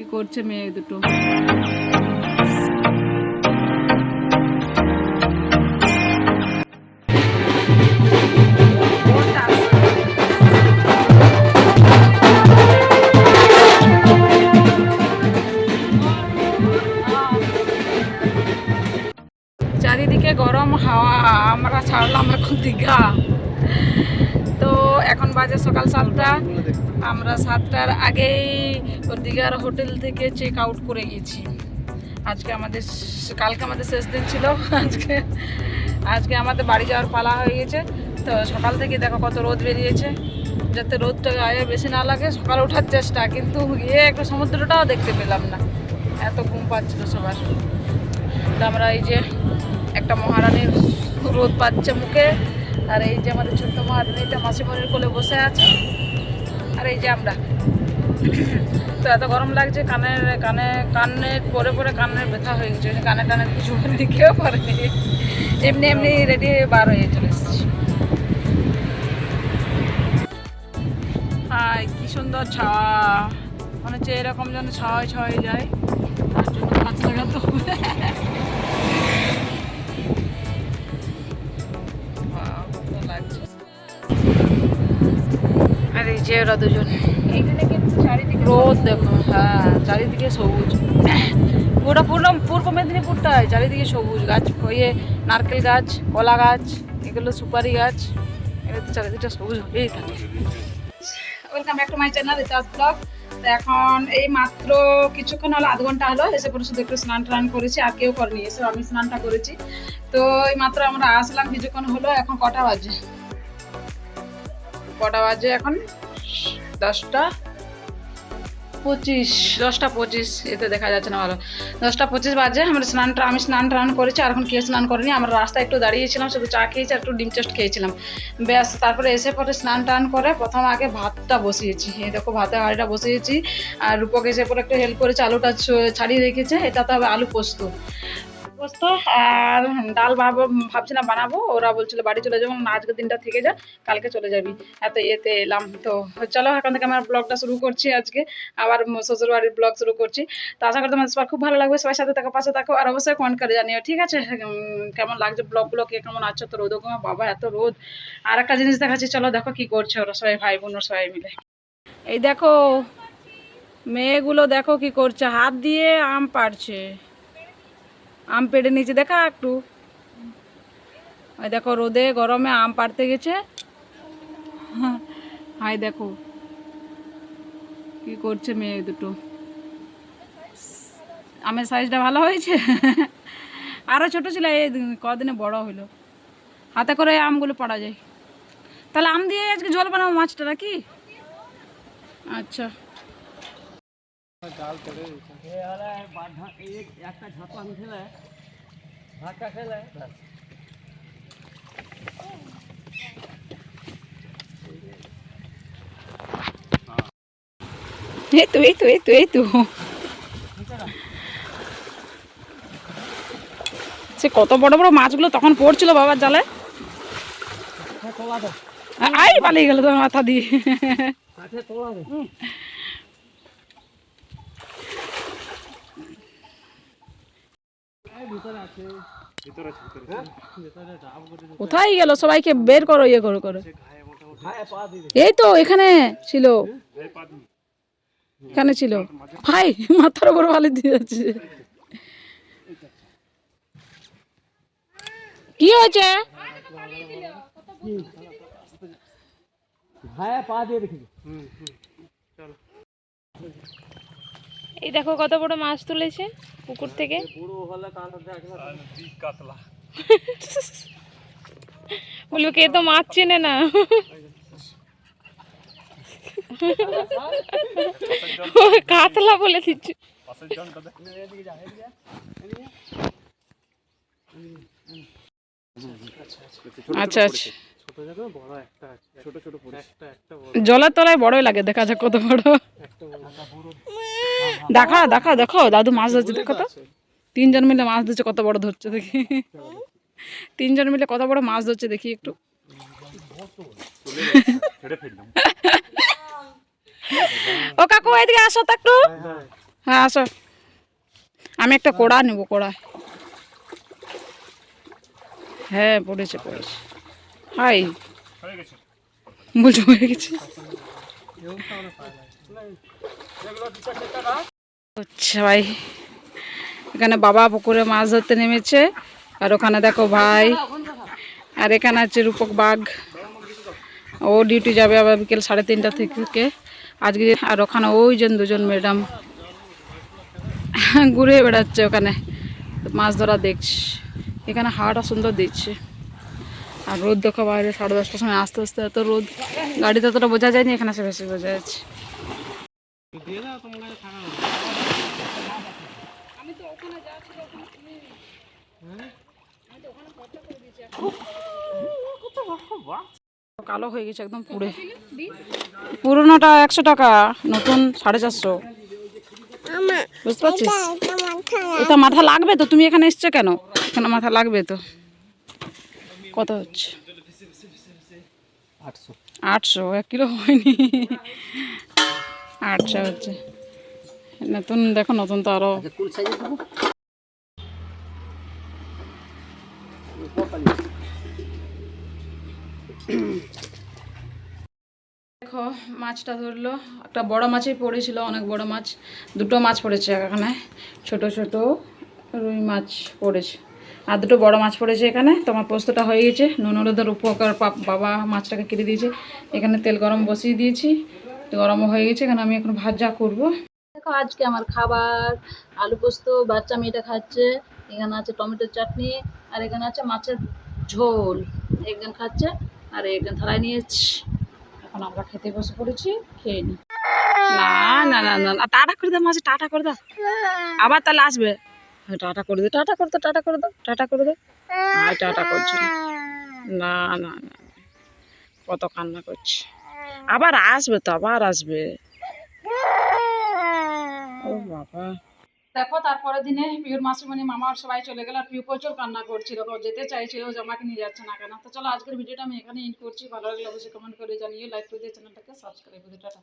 কি করছে মেয়ে দুটো। সকাল সাতটা, আমরা সাতটার আগেই দীঘার হোটেল থেকে চেক আউট করে গেছি। আজকে আমাদের কালকে আমাদের শেষ দিন ছিল, আজকে আজকে আমাদের বাড়ি যাওয়ার পালা হয়ে গেছে। তো সকাল থেকে দেখো কত রোদ বেরিয়েছে, যাতে রোদটা গায়ে বেশি না লাগে, সকালে ওঠার চেষ্টা, কিন্তু গিয়ে একটু সমুদ্রটাও দেখতে পেলাম না। এত ঘুম পাচ্ছিল সবার। তো আমরা এই যে একটা মহারানীর রোদ পাচ্ছে মুখে আর এই যে আমাদের ছোট্ট মহারানীটা মাসিমণির কোলে বসে আছে। আর এই যে আমরা। তো এত গরম লাগছে কানের কানে কানে পরে পরে কানের ব্যথা হয়ে গেছে। কানে টানে কিছু লিখেও পারেনি। এমনি এমনি রেডি বার হয়ে চলে এসেছি। হাই কি সুন্দর ছাওয়া মনে হচ্ছে এরকম যেন ছাওয়ায় ছাওয়ায় যায়। তার জন্য গাছ লাগাতে হবে। যে ওরা দুজন। এইখানে কিন্তু চারিদিকে রোদ দেখো হ্যাঁ চারিদিকে সবুজ। পুরো পূর্ণ পূর্ব মেদিনীপুরটায় চারিদিকে সবুজ গাছ হয়ে নারকেল গাছ কলা গাছ এগুলো সুপারি গাছ এগুলো তো চারিদিকটা সবুজ হয়েই থাকে। Welcome back to my channel recharge blog তো এখন এই মাত্র কিছুক্ষণ হলো আধ ঘণ্টা হলো এসে পরে শুধু একটু স্নান টান করেছি আর কেউ করেনি এসে আমি স্নানটা করেছি। তো এই মাত্র আমরা আসলাম কিছুক্ষণ হলো এখন কটা বাজে? কটা বাজে এখন? দশটা পঁচিশ দশটা পঁচিশ, এতে দেখা যাচ্ছে না ভালো। দশটা পঁচিশ বাজে, আমরা স্নানটা আমি স্নান টান করেছি, আর এখন কে স্নান করিনি। আমরা রাস্তায় একটু দাঁড়িয়েছিলাম, শুধু চা খেয়েছি, আর একটু ডিম টোস্ট খেয়েছিলাম। ব্যাস, তারপরে এসে পরে স্নান টান করে প্রথম আগে ভাতটা বসিয়েছি। এই দেখো ভাতের হাঁড়িটা বসিয়েছি, আর রূপক এসে পরে একটু হেল্প করেছে, আলুটা ছাড়িয়ে রেখেছে এটা তো হবে আলু পোস্ত। পোস্ত আর ডাল ভাবো ভাবছিলাম বানাবো। ওরা বলছিল, বাড়ি চলে যাব আজকের দিনটা থেকে যা, কালকে চলে যাবি। এত এতে এলাম। তো চলো, এখন থেকে আমার ব্লগটা শুরু করছি আজকে। আবার শ্বশুর বাড়ির ব্লগ শুরু করছি। তো আশা করি তোমাদের সবার খুব ভালো লাগবে। সবার সাথে থাকো, পাশে থাকো, আর অবশ্যই কমেন্ট করে জানিও, ঠিক আছে? কেমন লাগছে ব্লগগুলো কে কেমন আছো? তো রোদ বাবা, এত রোদ। আর একটা জিনিস দেখাচ্ছি, চলো, দেখো কি করছে ওরা সবাই, ভাই বোন সবাই মিলে। এই দেখো, মেয়েগুলো দেখো কি করছে, হাত দিয়ে আম পাড়ছে। আম পেড়ে নিচে দেখা একটু। ওই দেখো রোদে গরমে আম পাড়তে গেছে। হাই দেখো, কি করছে মেয়ে দুটো। আমের সাইজটা ভালো হয়েছে? আরও ছোট ছিল, এই কদিনে বড় হইল। হাতে করে আমগুলো পাড়া যায়। তাহলে আম দিয়ে আজকে জল বানাবো মাছটা নাকি? আচ্ছা। একটা ঝাপান খেলে ধাক্কা খেলে। এই তো এই তো এই তো এই তো। সে কত বড় বড় মাছগুলো তখন পড়ছিল বাবার জালে? দে। আই পালিয়ে গেল তোমার মাথা দিয়ে কাঠে তোলা দে ভিতরে আছে ভিতরে আছে ভিতরে ডাব করে কোথায় গেল? সবাইকে বের করো ইয়ে করো করো। হায় এই তো এখানে ছিল। এখানে ছিল। ভাই মাথার উপর ভালো দিয়ে যাচ্ছে। কি হয়েছে? হায় পা দিয়ে রেখেছে এই দেখো কত বড় মাছ তুলেছে পুকুর থেকে। পুরো হলে কাতলা। বলব কে তো মাছ চেনে না? কাতলা বলে দিচ্ছি। আচ্ছা আচ্ছা। ছোট জায়গা বড় একটা আছে। ছোট ছোট একটা একটা বড়। জলের তলায় বড়ই লাগে দেখা যাক কত বড়। একটা বড়। দেখা দেখো দেখো দাদু মাছ ধরছে দেখো তো। তিনজন মিলে মাছ ধরছে কত বড় ধরছে দেখি। তিনজন মিলে কত বড় মাছ ধরছে দেখি একটু। ও কাকু এদিকে আসো তো একটু। হ্যাঁ আসো। আমি একটা কোড়া নেব কোড়া হ্যাঁ পড়েছে পড়েছে। হাই। বলছো হয়ে গেছে। ভাই, এখানে বাবা পুকুরে মাছ ধরতে নেমেছে, আর ওখানে দেখো ভাই, আর এখানে আছে রূপক বাঘ। ও ডিউটি যাবে আবার বিকেল সাড়ে তিনটা থেকে। আজকে আর ওখানে ওই জন দুজন ম্যাডাম ঘুরে বেড়াচ্ছে ওখানে। মাছ ধরা দেখছি। এখানে হাওয়াটা সুন্দর দিচ্ছে। আর রোদ দেখো বাইরে সাড়ে দশটার সময় আস্তে আস্তে এত রোদ গাড়িতে অতটা বোঝা যায়নি এখানে সে বেশি বোঝা যাচ্ছে। কালো হয়ে গেছে একদম পুড়ে। পুরোনোটা একশো টাকা নতুন সাড়ে চারশো। বুঝতে পারছিস? এটা মাথা লাগবে তো? তুমি এখানে এসছো কেন? এখানে মাথা লাগবে তো? কত হচ্ছে? আটশো। এক কিলো হয়নি। আটশো হচ্ছে। নতুন দেখো নতুন তো আরও। ফুল সাইজে দেবো দেখো মাছটা ধরলো। একটা বড় মাছই পড়েছিল অনেক বড় মাছ। দুটো মাছ পড়েছে এখানে। ছোট ছোট রুই মাছ পড়েছে। আর দুটো বড় মাছ পড়েছে এখানে। তোমার পোস্তটা হয়ে গেছে। নুন হলুদের উপকার বাবা মাছটাকে কেটে দিয়েছে। এখানে তেল গরম বসিয়ে দিয়েছি। গরমও হয়ে গেছে। এখানে আমি এখন ভাজা করব। দেখো, আজকে আমার খাবার। আলু পোস্ত, বাচ্চা মেয়েটা খাচ্ছে। এখানে আছে টমেটোর চাটনি। আর এখানে আছে মাছের ঝোল। একজন খাচ্ছে আর একজন থালায় নিয়েছি এখন আমরা খেতে বসে পড়েছি। খেয়ে নি। না না না না টাটা করে দাও মাঝে টাটা করে দাও। আবার তাহলে আসবে। টাটা করে দাও টাটা করে দাও টাটা করে দাও, টাটা করে দাও আর টাটা করছে না। না না। কত কান্না করছে। আবার আসবে তো, আবার আসবে। ও বাবা। দেখো তারপরের দিনে পিউর মাসিমণি মামার সবাই চলে গেল, আর পিউ প্রচুর কান্না করছিল। যেতে চাইছিল যে আমাকে নিয়ে যাচ্ছে না কেন? তো চলো, আজকের ভিডিওটা আমি এখানে ইন করছি। ভালো লাগলে অবশ্যই কমেন্ট করে জানিয়ে লাইক করে দিয়ে চ্যানেলটাকে সাবস্ক্রাইব করে টাটা।